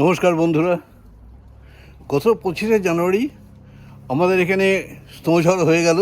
নমস্কার বন্ধুরা। গত পঁচিশে জানুয়ারি আমাদের এখানে স্নোঝড় হয়ে গেল।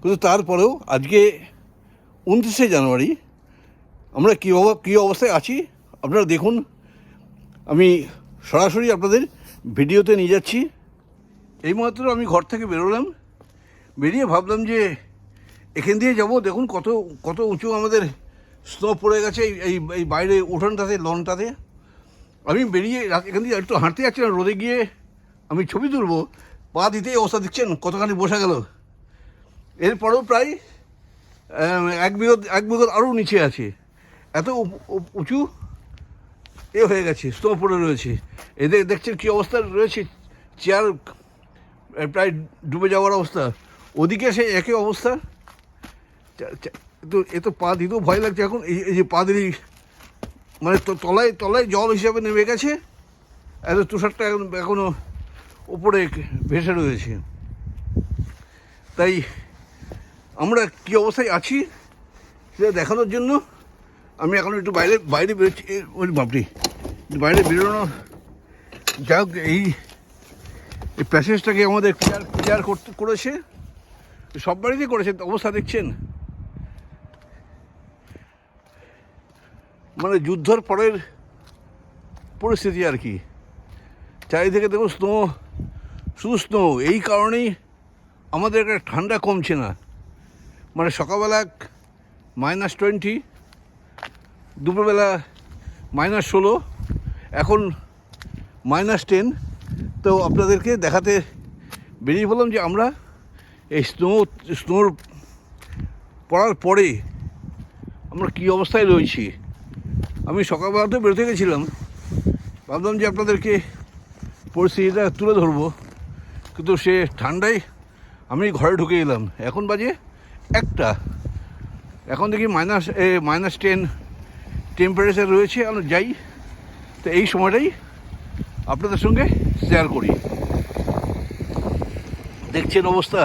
কিন্তু তারপরেও আজকে উনত্রিশে জানুয়ারি, আমরা কী কী অবস্থায় আছি আপনারা দেখুন। আমি সরাসরি আপনাদের ভিডিওতে নিয়ে যাচ্ছি। এইমাত্র আমি ঘর থেকে বেরোলাম, বেরিয়ে ভাবলাম যে এখান দিয়ে যাব। দেখুন কত কত উঁচু আমাদের স্নো পড়ে গেছে এই এই বাইরে উঠোনটাতে, লনটাতে। আমি বেরিয়ে এখান দিয়ে একটু হাঁটতে যাচ্ছিলাম রোদে গিয়ে আমি ছবি তুলবো। পা দিতেই অবস্থা দেখছেন, কতখানি বসে গেল। এরপরেও প্রায় এক বিগত এক বিগত আরও নিচে আছে। এত উঁচু এ হয়ে গেছে স্নো পড়ে রয়েছে। এদের দেখছেন কী অবস্থা রয়েছে? চেয়ার প্রায় ডুবে যাওয়ার অবস্থা। ওদিকে সে একই অবস্থা। তো, এ তো পা দিতেও ভয় লাগছে এখন, এই এই যে পা দিলেই মানে তো তলায় তলায় জল হিসাবে নেমে গেছে। এত তুষারটা এখন এখনও উপরে ভেসে রয়েছে। তাই আমরা কী অবস্থায় আছি সেটা দেখানোর জন্য আমি এখন একটু বাইরে বাইরে বেরোচ্ছি। ওই বাপরি বাইরে বেরোনো যাই হোক এই প্যাসেজটাকে আমাদের ক্লিয়ার ক্লিয়ার করতে, করেছে। সব বাড়িতেই করেছে, অবস্থা দেখছেন? মানে যুদ্ধর পরের পরিস্থিতি আর কি। চারিদিকে দেখো স্নো শুধু স্নো এই কারণেই আমাদের একটা ঠান্ডা কমছে না। মানে সকালবেলা মাইনাস টোয়েন্টি দুপুরবেলা মাইনাস ষোলো, এখন মাইনাস টেন তো আপনাদেরকে দেখাতে বেরিয়ে বললাম যে আমরা এই স্নো স্নোর পড়ার পরে আমরা কী অবস্থায় রয়েছি। আমি সকালবেলাতেও বেরোতে গেছিলাম। ভাবলাম যে আপনাদেরকে পরিস্থিতিটা তুলে ধরবো। কিন্তু সে ঠান্ডায় আমি ঘরে ঢুকে এলাম। এখন বাজে একটা। এখন দেখি minus a minus ten temperature রয়েছে আমরা যাই। তো এই সময়টাই আপনাদের সঙ্গে শেয়ার করি। দেখছেন অবস্থা?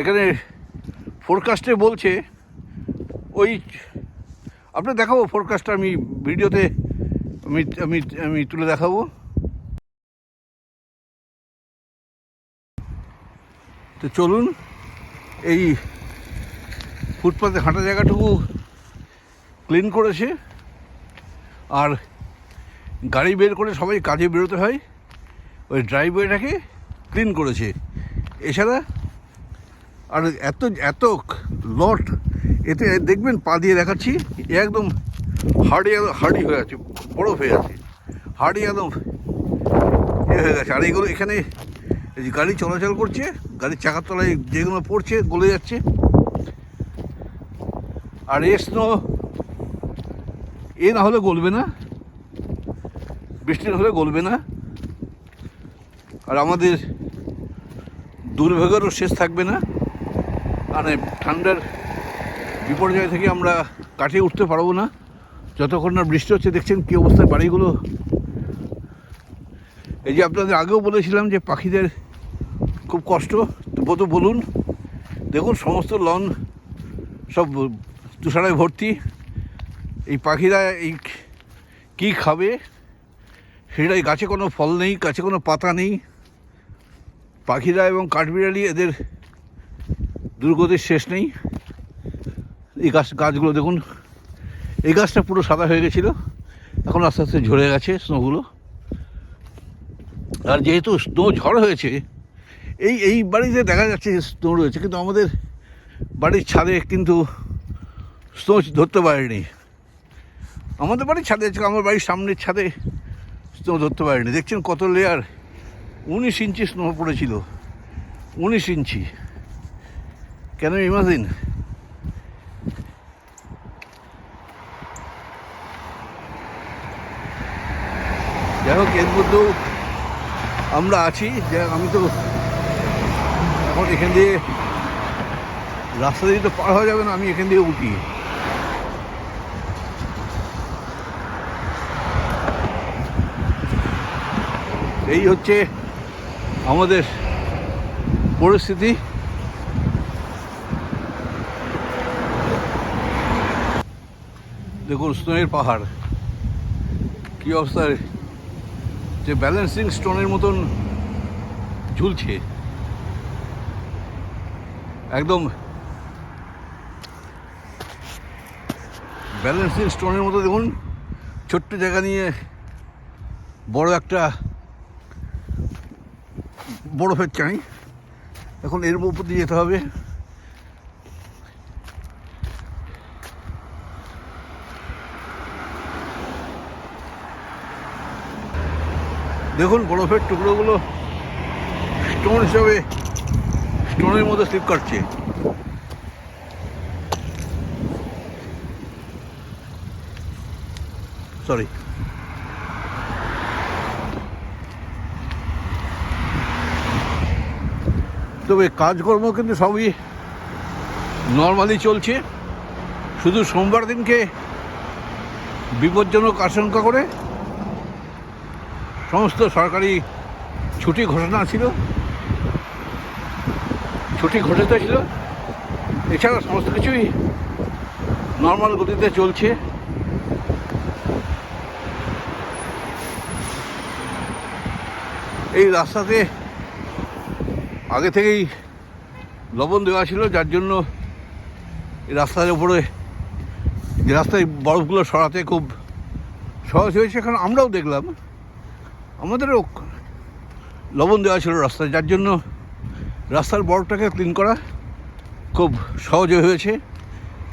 এখানে ফোরকাস্টে বলছে, ওই আপনার দেখাবো ফোরকাস্টটা আমি ভিডিওতে, আমি আমি আমি তুলে দেখাবো। তো চলুন, এই ফুটপাতে হাঁটা জায়গাটুকু ক্লিন করেছে। আর গাড়ি বের করে সবাই কাজে বেরোতে হয়। ওই ড্রাইভওয়েটাকে ক্লিন করেছে। এছাড়া আর এত এত লট এতে দেখবেন পা দিয়ে দেখাচ্ছি একদম হার্ডি হার্ডি হয়ে আছে, বরফ হয়ে আছে, হার্ডি একদম এ হয়ে গেছে। আর এগুলো এখানে গাড়ি চলাচল করছে, গাড়ির চাকার তলায় যেগুলো পড়ছে, গলে যাচ্ছে। আর এ স্নো, এ না হলে গলবে না, বৃষ্টি না হলে গলবে না। আর আমাদের দুর্ভোগেরও শেষ থাকবে না। মানে ঠান্ডার বিপর্যয় থেকে আমরা কাটিয়ে উঠতে পারব না। যতক্ষণ না বৃষ্টি হচ্ছে, দেখছেন কী অবস্থায় বাড়িগুলো। এই যে আপনাদের আগেও বলেছিলাম যে পাখিদের খুব কষ্ট। তবু তো বলুন, দেখুন সমস্ত লন সব তুষারায় ভর্তি। এই পাখিরা এই কী খাবে? সেটাই গাছে কোনো ফল নেই, গাছে কোনো পাতা নেই। পাখিরা এবং কাঠবিড়ালি এদের দুর্গতির শেষ নেই। এই গাছ, গাছগুলো দেখুন। এই গাছটা পুরো সাদা হয়ে গেছিল। এখন আস্তে আস্তে ঝরে গেছে স্নোগুলো। আর যেহেতু স্নো ঝড় হয়েছে, এই এই বাড়িতে দেখা যাচ্ছে যে স্নো রয়েছে, কিন্তু আমাদের বাড়ির ছাদে কিন্তু স্নো ধরতে পারেনি। আমাদের বাড়ির ছাদে, আমার বাড়ির সামনের ছাদে স্নো ধরতে পারেনি। দেখছেন কত লেয়ার উনিশ ইঞ্চি স্নো পড়েছিল। উনিশ ইঞ্চি। কেন ইমাজিন যাই হোক, এর মধ্যেও আমরা আছি। যে, আমি তো এখন এখান দিয়ে রাস্তা দিয়ে তো পার হওয়া যাবে না, আমি এখান দিয়ে উঠি। এই হচ্ছে আমাদের পরিস্থিতি। দেখুন স্নোয়ের পাহাড়। কি অবস্থা যে ব্যালেন্সিং স্টোনের মতন ঝুলছে। একদম ব্যালেন্সিং স্টোনের মতো দেখুন, ছোট্ট জায়গা নিয়ে বড় একটা বরফের চাই এখন এর উপর দিয়ে যেতে হবে। দেখুন বরফের টুকরোগুলো স্টোন হিসাবে স্টোনের মধ্যে স্লিপ কাটছে। সরি তবে কাজকর্ম কিন্তু সবই নর্মালি চলছে। শুধু সোমবার দিনকে বিপজ্জনক আশঙ্কা করে সমস্ত সরকারি ছুটি ঘোষণা ছিল। ছুটি ঘোষিত ছিল। এছাড়া সমস্ত কিছুই নর্মাল গতিতে চলছে। এই রাস্তাতে আগে থেকেই লবণ দেওয়া ছিল, যার জন্য রাস্তার উপরে যে রাস্তায় বরফগুলো সরাতে খুব সহজ হয়েছে। এখন আমরাও দেখলাম আমাদেরও লবণ দেওয়া ছিল রাস্তায়, যার জন্য রাস্তার বরফটাকে ক্লিন করা খুব সহজ হয়েছে।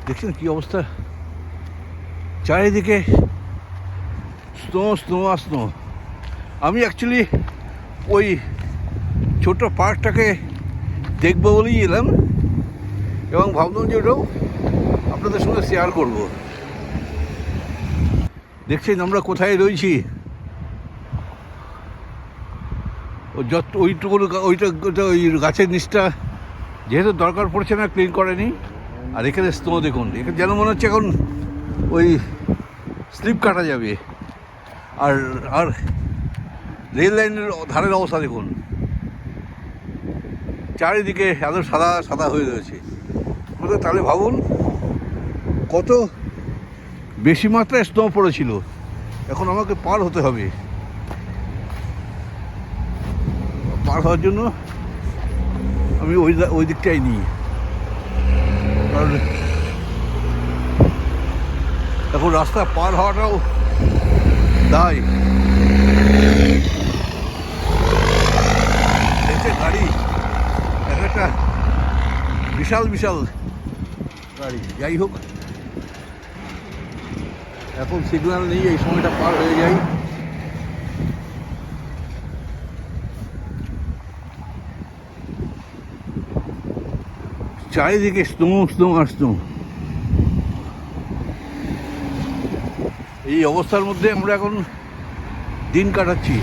দেখছেন কী অবস্থা? চারিদিকে স্নো স্নো আর স্নো। আমি অ্যাকচুয়ালি ওই ছোট পার্কটাকে দেখব বলেই এলাম এবং ভাবলাম যে ওটাও আপনাদের সঙ্গে শেয়ার করব। দেখছেন আমরা কোথায় রয়েছি ও যত ওইটুকু ওইটা ওই গাছের নিচটা যেহেতু দরকার পড়ছে, না ক্লিন করেনি। আর এখানে স্নো দেখুন। এখানে যেন মনে হচ্ছে এখন ওই স্লিপ কাটা যাবে। আর আর রেল লাইনের ধারের অবস্থা দেখুন। চারিদিকে এত সাদা সাদা হয়ে রয়েছে। তাহলে ভাবুন কত বেশি মাত্রায় স্নো পড়েছিল। এখন আমাকে পার হতে হবে। পার হওয়ার জন্য আমি ওই ওই দিকটাই নিই। কারণ এখন রাস্তা পার হওয়াটাও দেখছে গাড়ি, এক একটা বিশাল বিশাল গাড়ি। যাই হোক, এখন সিগন্যাল নেই, এই সময়টা পার হয়ে যায়। চারিদিকে স্নো স্নো আর স্নো এই অবস্থার মধ্যে আমরা এখন দিন কাটাচ্ছি।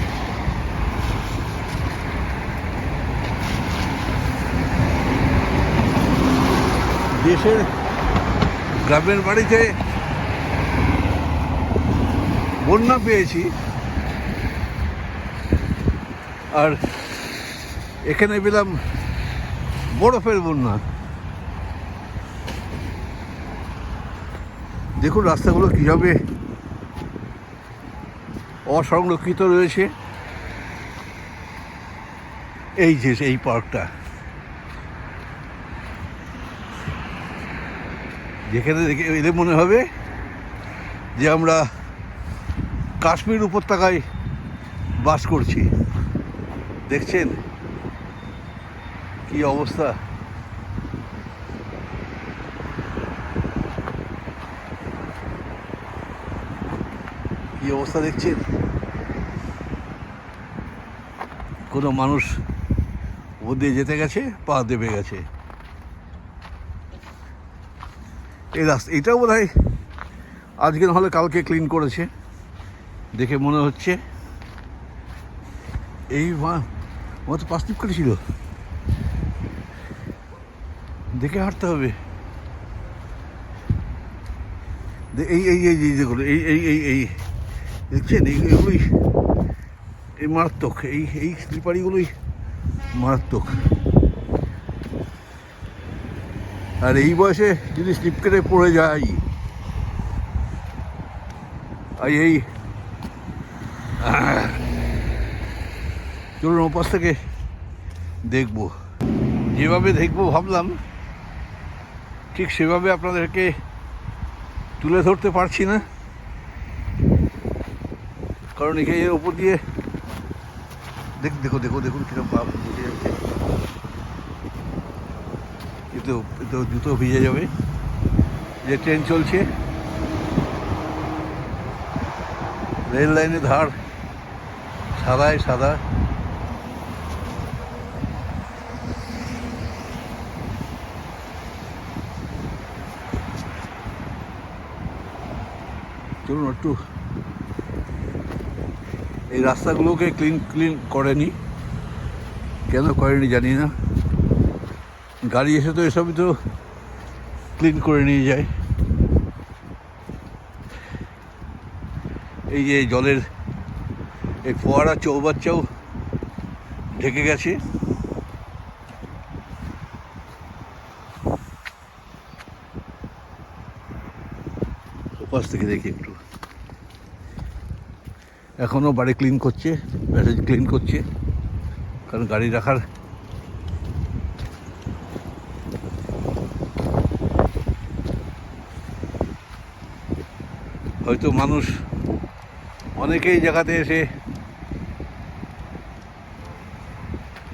দেশের গ্রামের বাড়িতে বন্যা পেয়েছি। আর এখানে পেলাম বরফের বন্যা। দেখুন রাস্তাগুলো কীভাবে অসংরক্ষিত রয়েছে। এই যে, এই পার্কটা। যেখানে দেখে এলে মনে হবে যে আমরা কাশ্মীর উপত্যকায় বাস করছি। দেখছেন? কি অবস্থা? কি অবস্থা দেখছেন? কোনো মানুষ ও দিয়ে যেতে গেছে, পা দেবে গেছে। এই রাস্তা এটাও বোধ হয় আজকে নাহলে কালকে ক্লিন করেছে। দেখে মনে হচ্ছে এই মা তো পাঁচ টিপ করেছিল দেখে হাঁটতে হবে। এই এই এই যেগুলো এই এই এই এই। দেখছেন, এই এগুলোই এই মারাত্মক, এই এই স্লিপারিগুলোই মারাত্মক। আর এই বয়সে যদি স্লিপ কেটে পড়ে যায় আর এই, চলুন ওপাশ থেকে দেখব। যেভাবে দেখব ভাবলাম, ঠিক সেভাবে আপনাদেরকে তুলে ধরতে পারছি না। কারণ এখানে ওপর দিয়ে দেখ, দেখো দেখো, দেখুন কীরকম ভাব বুঝে যাচ্ছে। জুতো ভিজে যাবে। যে ট্রেন চলছে রেল লাইনের ধার সাদায় সাদা। চলুন একটু এই রাস্তাগুলোকে ক্লিন ক্লিন করেনি। কেন করেনি জানি না। গাড়ি এসে তো এসবই তো ক্লিন করে নিয়ে যায়। এই যে জলের এই ফোয়ারা চৌবাচ্চাও ঢেকে গেছে। ওপাশ থেকে দেখি একটু। এখনও বাড়ি ক্লিন করছে প্যাসেজ ক্লিন করছে, কারণ গাড়ি রাখার হয়তো মানুষ অনেকেই জায়গাতে এসে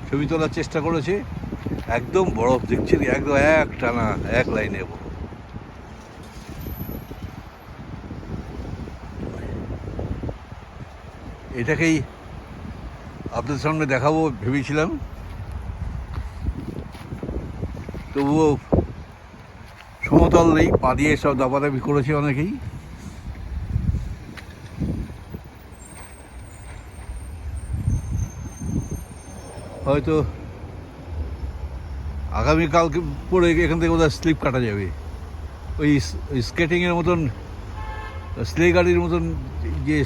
ছবি তোলার চেষ্টা করেছে। একদম বরফ দেখছেন একদম এক টানা, এক লাইনে এটাকেই আপনাদের সামনে দেখাবো, ভেবেছিলাম। তবুও সমতল নেই, পা দিয়ে সব দাপাদাপি করেছে অনেকেই। হয়তো আগামীকালকে পরে এখান থেকে বোধহয় স্লিপ কাটা যাবে। ওই স্কেটিংয়ের মতন, স্লে গাড়ির মতন যে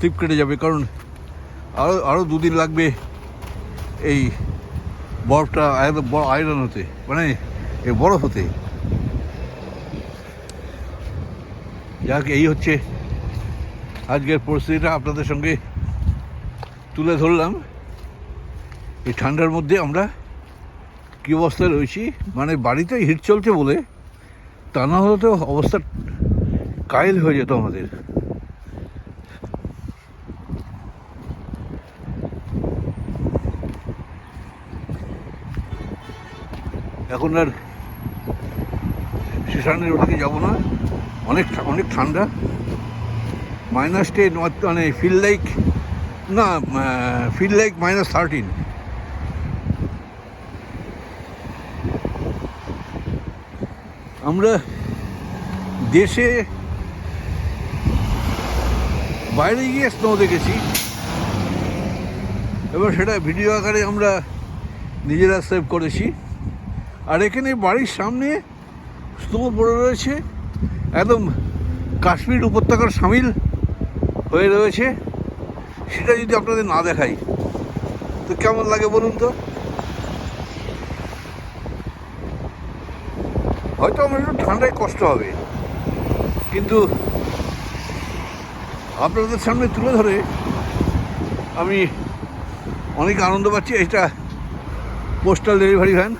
স্লিপ কেটে যাবে, কারণ আরও আরও দুদিন লাগবে এই বরফটা বড় আয়রন হতে মানে এই বরফ হতে। যাক, এই হচ্ছে আজকের পরিস্থিতিটা আপনাদের সঙ্গে তুলে ধরলাম। এই ঠান্ডার মধ্যে আমরা কী অবস্থায় রয়েছি? মানে বাড়িতে হিট চলছে বলে, তা না হলে তো অবস্থা কাইল হয়ে যেত আমাদের। এখন আর শ্মশানের ওদিকে যাব না। অনেক অনেক ঠান্ডা। মাইনাস টেন মানে ফিল লাইক না ফিল লাইক মাইনাস থার্টিন আমরা দেশে বাইরে গিয়ে স্নো দেখেছি। এবার সেটা ভিডিও আকারে আমরা নিজেরা সেভ করেছি। আর এখানে বাড়ির সামনে স্নো পড়ে রয়েছে। একদম কাশ্মীর উপত্যকার সামিল হয়ে রয়েছে। সেটা যদি আপনাদের না দেখাই, তো কেমন লাগে বলুন তো? হয়তো আমার একটু ঠান্ডায় কষ্ট হবে, কিন্তু আপনাদের সামনে তুলে ধরে আমি অনেক আনন্দ পাচ্ছি। এটা পোস্টাল ডেলিভারি ভ্যান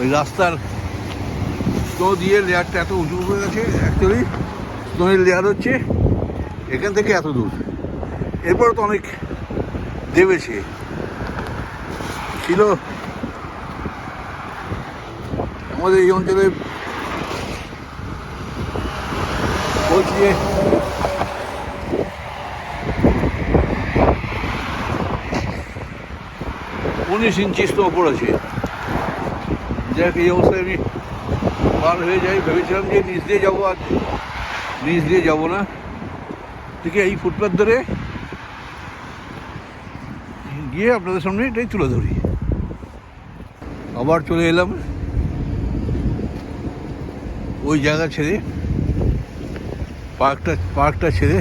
ওই রাস্তার স্নো দিয়ে লেয়ারটা এত উঁচু হয়ে গেছে অ্যাকচুয়ালি স্নোয়ের লেয়ার হচ্ছে এখান থেকে এত দূর। এরপর তো অনেক দেবেছে ছিল। আমাদের এই অঞ্চলে বলছি যে উনিশ ইঞ্চি স্নো পড়েছে যাক এই অবস্থায় আমি পার হয়ে যাই, ভেবেছিলাম যে নিচ দিয়ে যাব আর নিচ দিয়ে যাব না। ঠিক এই ফুটপাথ ধরে গিয়ে আপনাদের সামনে এটাই তুলে ধরি। আবার চলে এলাম ওই জায়গা ছেড়ে, পার্কটা পার্কটা ছেড়ে।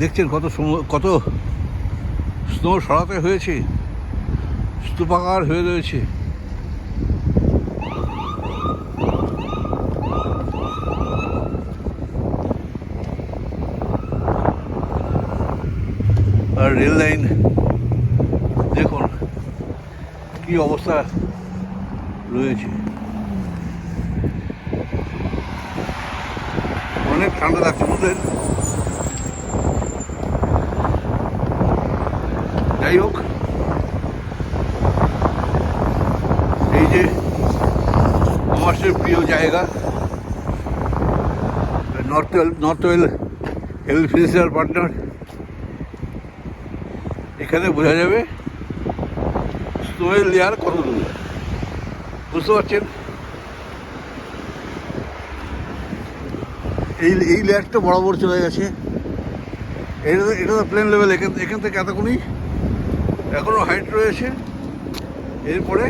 দেখছেন কত কত স্নো সরাতে হয়েছে, স্তূপাকার হয়ে রয়েছে। Rail line. দেখুন, কি অবস্থা রয়েছে। অনেক ঠান্ডা লাগছে বুঝলেন। যাই হোক, এই যে আমার সে প্রিয় জায়গা north north well health physical partner এখানে বোঝা যাবে স্নোয়ের লেয়ার কত দূর বুঝতে পারছেন? এই এই লেয়ারটা বরাবর চলে গেছে। এটা এটা তো প্লেন লেভেল এখান এখান থেকে এতক্ষণই এখনও হাইট রয়েছে। এরপরে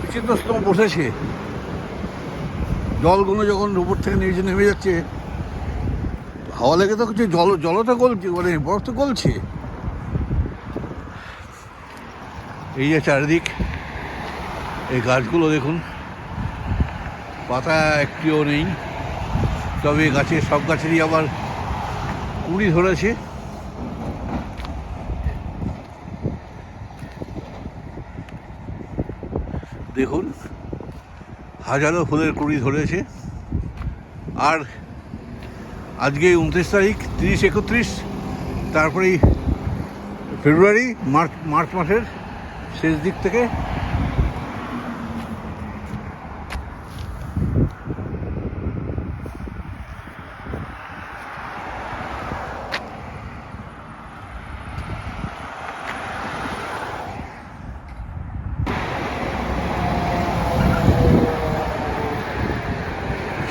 বিচিত্র স্নো বসেছে। জলগুলো যখন উপর থেকে নিচে নেমে যাচ্ছে, হাওয়া লেগে তো কিছু জল জল তো গলছে মানে বরফ তো গলছে। এই যে চারিদিক, এই গাছগুলো দেখুন। পাতা একটিও নেই, তবে গাছে, সব গাছেরই আবার কুড়ি ধরেছে। দেখুন, হাজারো ফুলের কুড়ি ধরেছে। আর আজকে উনত্রিশ তারিখ, তিরিশ একত্রিশ, তারপরেই ফেব্রুয়ারি, মার্চ মার্চ মাসের শেষ দিক থেকে।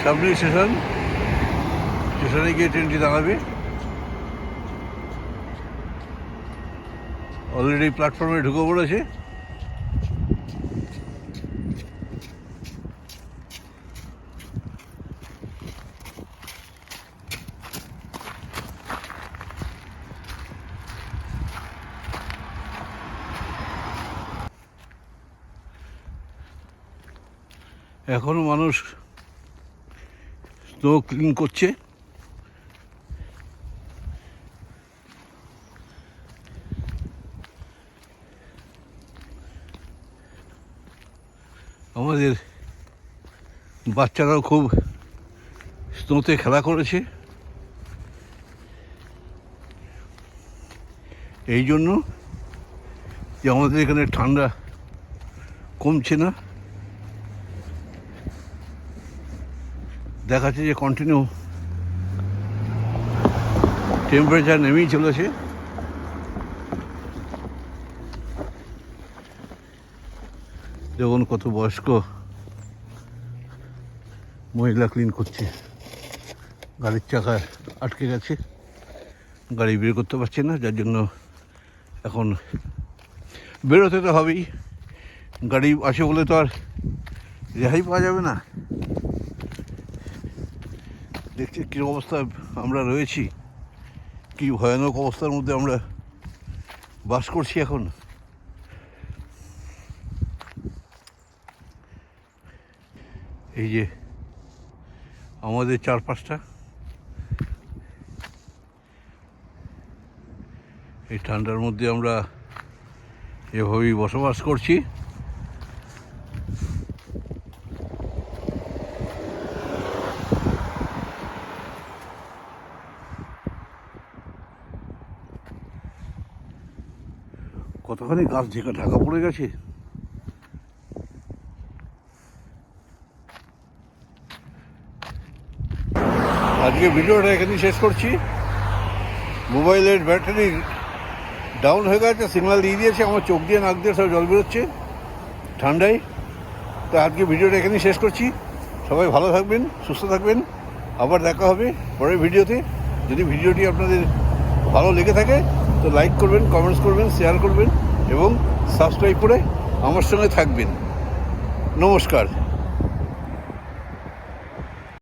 সামনে স্টেশন স্টেশনে গিয়ে ট্রেনটি দাঁড়াবে। অলরেডি প্ল্যাটফর্মে ঢুকে পড়েছে। এখনও মানুষ স্নো ক্লিন করছে আমাদের বাচ্চারাও খুব স্নোতে খেলা করেছে। এই জন্য যে আমাদের এখানে ঠান্ডা কমছে না। দেখাচ্ছে যে কন্টিনিউ টেম্পারেচার নেমেই চলেছে। দেখুন কত বয়স্ক মহিলা ক্লিন করছে। গাড়ির চাকা আটকে গেছে। গাড়ি বের করতে পারছে না, যার জন্য এখন বেরোতে তো হবেই। গাড়ি আসে বলে তো আর রেহাই পাওয়া যাবে না। দেখছি কী অবস্থায় আমরা রয়েছি। কি ভয়ানক অবস্থার মধ্যে আমরা বাস করছি এখন। এই যে আমাদের চারপাশটা। এই ঠান্ডার মধ্যে আমরা এভাবেই বসবাস করছি। কতখানি গাছ ঢেকে ঢাকা পড়ে গেছে? আজকে ভিডিওটা এখানেই শেষ করছি। মোবাইলের ব্যাটারি ডাউন হয়ে গেছে সিগনাল দিয়ে দিয়েছে, আমার চোখ দিয়ে নাক দিয়ে সব জল বেরোচ্ছে ঠান্ডায়। তো আজকে ভিডিওটা এখানেই শেষ করছি। সবাই ভালো থাকবেন, সুস্থ থাকবেন, আবার দেখা হবে পরের ভিডিওতে। যদি ভিডিওটি আপনাদের ভালো লেগে থাকে, তো লাইক করবেন কমেন্টস করবেন শেয়ার করবেন এবং সাবস্ক্রাইব করে আমার সঙ্গে থাকবেন। নমস্কার।